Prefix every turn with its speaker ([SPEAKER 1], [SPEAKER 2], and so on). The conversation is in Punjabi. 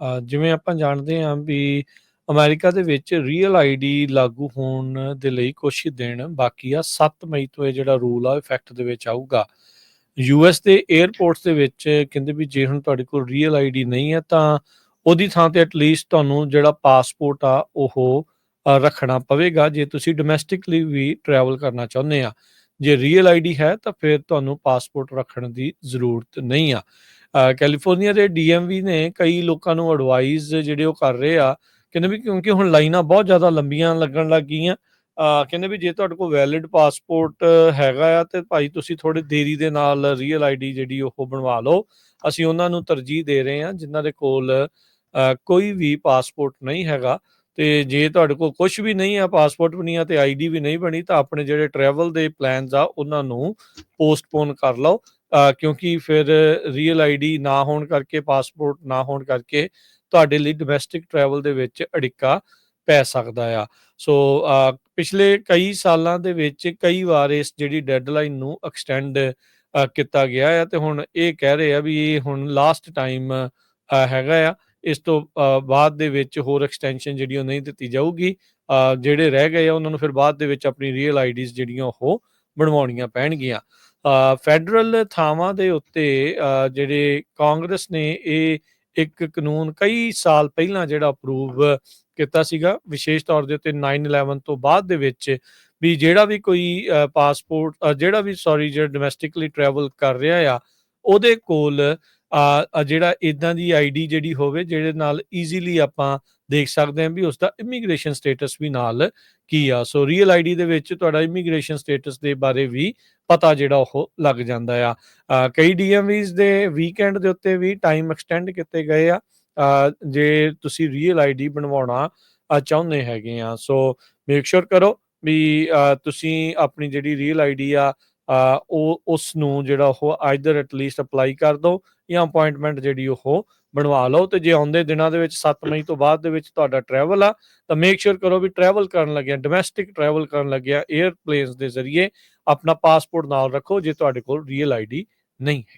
[SPEAKER 1] ਅ, ਜਿਵੇਂ ਆਪਾਂ ਜਾਣਦੇ ਹਾਂ ਵੀ ਅਮਰੀਕਾ ਦੇ ਵਿੱਚ ਰੀਅਲ ਆਈਡੀ ਲਾਗੂ ਹੋਣ ਦੇ ਲਈ ਕੁਛ ਹੀ ਦਿਨ ਬਾਕੀ ਆ 7 ਮਈ ਤੋਂ ਇਹ ਜਿਹੜਾ ਰੂਲ ਆ ਇਫੈਕਟ ਦੇ ਵਿੱਚ ਆਊਗਾ। ਯੂਐਸ ਦੇ 에ਅਰਪੋਰਟਸ ਦੇ ਵਿੱਚ ਕਹਿੰਦੇ ਵੀ ਜੇ ਹੁਣ ਤੁਹਾਡੇ ਕੋਲ ਰੀਅਲ ਆਈਡੀ ਨਹੀਂ ਹੈ ਤਾਂ ਉਹਦੀ ਥਾਂ ਤੇ ਐਟਲੀਸਟ ਤੁਹਾਨੂੰ ਜਿਹੜਾ ਪਾਸਪੋਰਟ ਆ ਉਹ ਅ, ਰੱਖਣਾ ਪਵੇਗਾ। ਜੇ ਤੁਸੀਂ ਡੋਮੈਸਟਿਕਲੀ ਵੀ ਟਰੈਵਲ ਕਰਨਾ ਚਾਹੁੰਦੇ ਆ ਜੇ ਰੀਅਲ ਆਈਡੀ ਹੈ ਤਾਂ ਫਿਰ ਤੁਹਾਨੂੰ ਪਾਸਪੋਰਟ ਰੱਖਣ ਦੀ ਜ਼ਰੂਰਤ ਨਹੀਂ ਆ। ਕੈਲੀਫੋਰਨੀਆ ਦੇ ਡੀਐਮਵੀ ਨੇ ਕਈ ਲੋਕਾਂ ਨੂੰ ਐਡਵਾਈਸ ਜਿਹੜੇ ਉਹ ਕਰ ਰਹੇ ਆ, ਕਹਿੰਦੇ ਵੀ ਕਿਉਂਕਿ ਹੁਣ ਲਾਈਨਾਂ ਬਹੁਤ ਜ਼ਿਆਦਾ ਲੰਬੀਆਂ ਲੱਗਣ ਲੱਗ ਗਈਆਂ ਕਹਿੰਦੇ ਵੀ ਜੇ ਤੁਹਾਡੇ ਕੋਲ ਵੈਲਿਡ ਪਾਸਪੋਰਟ ਹੈਗਾ ਆ ਤੇ ਭਾਈ ਤੁਸੀਂ ਥੋੜੀ ਦੇਰੀ ਦੇ ਨਾਲ ਰੀਅਲ ਆਈਡੀ ਜਿਹੜੀ ਉਹ ਬਣਵਾ ਲਓ। ਅਸੀਂ ਉਹਨਾਂ ਨੂੰ ਤਰਜੀਹ ਦੇ ਰਹੇ ਹਾਂ ਜਿਨ੍ਹਾਂ ਦੇ ਕੋਲ ਕੋਈ ਵੀ ਪਾਸਪੋਰਟ ਨਹੀਂ ਹੈਗਾ। ਤੇ ਜੇ ਤੁਹਾਡੇ ਕੋਲ ਕੁਝ ਵੀ ਨਹੀਂ ਆ ਪਾਸਪੋਰਟ ਵੀ ਨਹੀਂ ਆ ਤੇ ਆਈਡੀ ਵੀ ਨਹੀਂ ਬਣੀ, ਤਾਂ ਆਪਣੇ ਜਿਹੜੇ ਟਰੈਵਲ ਦੇ ਪਲਾਨਸ ਆ, ਉਹਨਾਂ ਨੂੰ ਪੋਸਟਪੋਨ ਕਰ ਲਓ। ਕਿਉਂਕਿ ਫਿਰ ਰੀਅਲ ਆਈਡੀ ਨਾ ਹੋਣ ਕਰਕੇ ਪਾਸਪੋਰਟ ਨਾ ਹੋਣ ਕਰਕੇ ਤੁਹਾਡੇ ਲਈ ਡੋਮੈਸਟਿਕ ਟਰੈਵਲ ਦੇ ਵਿੱਚ ਅੜਿੱਕਾ ਪੈ ਸਕਦਾ ਆ। ਸੋ ਪਿਛਲੇ ਕਈ ਸਾਲਾਂ ਦੇ ਵਿੱਚ ਕਈ ਵਾਰ ਇਸ ਜਿਹੜੀ ਡੈਡਲਾਈਨ ਨੂੰ ਐਕਸਟੈਂਡ ਕੀਤਾ ਗਿਆ ਆ ਤੇ ਹੁਣ ਇਹ ਕਹਿ ਰਹੇ ਆ ਵੀ ਇਹ ਹੁਣ ਲਾਸਟ ਟਾਈਮ ਹੈਗਾ ਆ। ਇਸ ਤੋਂ ਬਾਅਦ ਦੇ ਵਿੱਚ ਹੋਰ ਐਕਸਟੈਂਸ਼ਨ ਜਿਹੜੀ ਉਹ ਨਹੀਂ ਦਿੱਤੀ ਜਾਊਗੀ ਜਿਹੜੇ ਰਹਿ ਗਏ ਆ, ਉਹਨਾਂ ਨੂੰ ਫਿਰ ਬਾਅਦ ਦੇ ਵਿੱਚ ਆਪਣੀ ਰੀਅਲ ਆਈਡੀਜ਼ ਜਿਹੜੀਆਂ ਉਹ ਬਣਵਾਉਣੀਆਂ ਪੈਣਗੀਆਂ। ਫੈਡਰਲ ਥਾਵਾਂ ਦੇ ਉੱਤੇ ਜਿਹੜੇ ਕਾਂਗਰਸ ਨੇ ਇਹ ਇੱਕ ਕਾਨੂੰਨ ਕਈ ਸਾਲ ਪਹਿਲਾਂ ਜਿਹੜਾ ਅਪਰੂਵ ਕੀਤਾ ਸੀਗਾ, ਵਿਸ਼ੇਸ਼ ਤੌਰ ਦੇ ਉੱਤੇ 9/11 ਤੋਂ ਬਾਅਦ ਦੇ ਵਿੱਚ ਵੀ ਜਿਹੜਾ ਵੀ ਕੋਈ ਪਾਸਪੋਰਟ ਜਿਹੜਾ ਵੀ ਸੌਰੀ ਜਿਹੜਾ ਡੋਮੈਸਟਿਕਲੀ ਟਰੈਵਲ ਕਰ ਰਿਹਾ ਆ, ਉਹਦੇ ਕੋਲ ਅ, ਜਿਹੜਾ ਇਦਾਂ ਦੀ ਆਈਡੀ ਜਿਹੜੀ ਹੋਵੇ ਜਿਹੜੇ ਨਾਲ ਈਜ਼ੀਲੀ ਆਪਾਂ ਦੇਖ ਸਕਦੇ ਹਾਂ ਵੀ ਉਸ ਦਾ ਇਮੀਗ੍ਰੇਸ਼ਨ ਸਟੇਟਸ ਵੀ ਨਾਲ ਕੀ ਆ। ਸੋ ਰੀਅਲ ਆਈਡੀ ਦੇ ਵਿੱਚ ਤੁਹਾਡਾ ਇਮੀਗ੍ਰੇਸ਼ਨ ਸਟੇਟਸ ਦੇ ਬਾਰੇ ਵੀ ਪਤਾ ਜਿਹੜਾ ਉਹ ਲੱਗ ਜਾਂਦਾ ਆ। ਅ, ਕਈ ਡੀਐਮਵੀਜ਼ ਦੇ ਵੀਕਐਂਡ ਦੇ ਉੱਤੇ ਵੀ ਟਾਈਮ ਐਕਸਟੈਂਡ ਕੀਤੇ ਗਏ ਆ। ਜੇ ਤੁਸੀਂ ਰੀਅਲ ਆਈਡੀ ਬਣਵਾਉਣਾ ਚਾਹੁੰਦੇ ਹੈਗੇ ਆ। ਸੋ ਮੇਕ ਸ਼ੋਰ ਕਰੋ ਵੀ ਤੁਸੀਂ ਆਪਣੀ ਜਿਹੜੀ ਰੀਅਲ ਆਈਡੀ ਆ ਉਹ ਉਸ ਨੂੰ ਜਿਹੜਾ ਉਹ ਆਈਦਰ ਐਟਲੀਸਟ ਅਪਲਾਈ ਕਰ ਦਿਓ ਜਾਂ ਅਪਾਇੰਟਮੈਂਟ ਜਿਹੜੀ ਉਹ ਬਣਵਾ ਲਓ ਤੇ ਜੇ ਆਉਂਦੇ ਦਿਨਾਂ ਦੇ ਵਿੱਚ 7 ਮਈ ਤੋਂ ਬਾਅਦ ਦੇ ਵਿੱਚ ਤੁਹਾਡਾ ਟਰੈਵਲ ਆ, ਤਾਂ ਮੇਕ ਸ਼ੋਰ ਕਰੋ ਵੀ ਟਰੈਵਲ ਕਰਨ ਲੱਗਿਆ ਡੋਮੈਸਟਿਕ ਟਰੈਵਲ ਕਰਨ ਲੱਗਿਆ 에ਅਰਪਲੇਨਸ ਦੇ ਜ਼ਰੀਏ ਆਪਣਾ ਪਾਸਪੋਰਟ ਨਾਲ ਰੱਖੋ ਜੇ ਤੁਹਾਡੇ ਕੋਲ ਰੀਅਲ ਆਈਡੀ ਨਹੀਂ ਹੈ